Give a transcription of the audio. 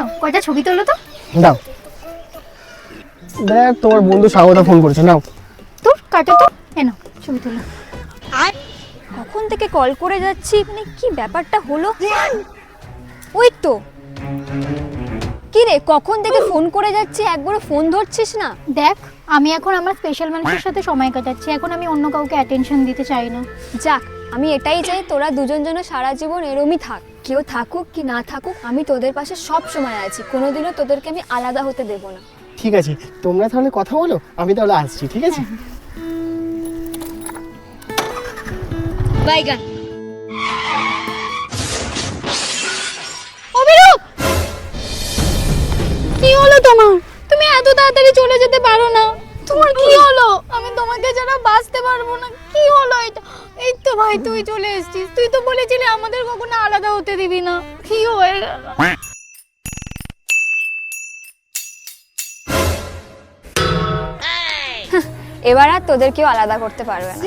নাও কয়টা ছবি তোলো তো? দাও। দেখ তোমার বন্ধু স্বাগতা ফোন করেছে নাও। তোর কাটো তো। এ নাও ছবি তোলো। কখন থেকে কল করে যাচ্ছি? মানে কি ব্যাপারটা হলো? ওই তো। কি রে কখন থেকে ফোন করে যাচ্ছি? একবারও ফোন ধরছিস না? দেখ আমি এখন আমার স্পেশাল মানুষের সাথে সময় কাটাচ্ছি। এখন আমি অন্য কাউকে অ্যাটেনশন দিতে চাই না। যাক আমি এটাই চাই তোরা দুজন যেন সারা জীবন এরমই থাক। কেউ থাকুক কি না থাকুক আমি তোদের পাশে সব সময় আছি। কোনোদিনও তোদেরকে আমি আলাদা হতে দেব না। ঠিক আছে তোমরা তাহলে কথা বলো আমি তাহলে আসছি ঠিক আছে? বাইগান। অভিরূপ! কি হলো তোমার? তুমি এত তাড়াতাড়ি চলে যেতে পারো না। তোমার কি হলো? আমি তোমাকে ছাড়া বাঁচতে পারব না। কি হলো এটা? ভাই তুই চলে এসেছিস। তুই তো বলেছিলি আমাদের কখনো আলাদা হতে দিবি না। কি হয়ে গেল? হ্যাঁ, এবার আর তোদের কেউ আলাদা করতে পারবে না।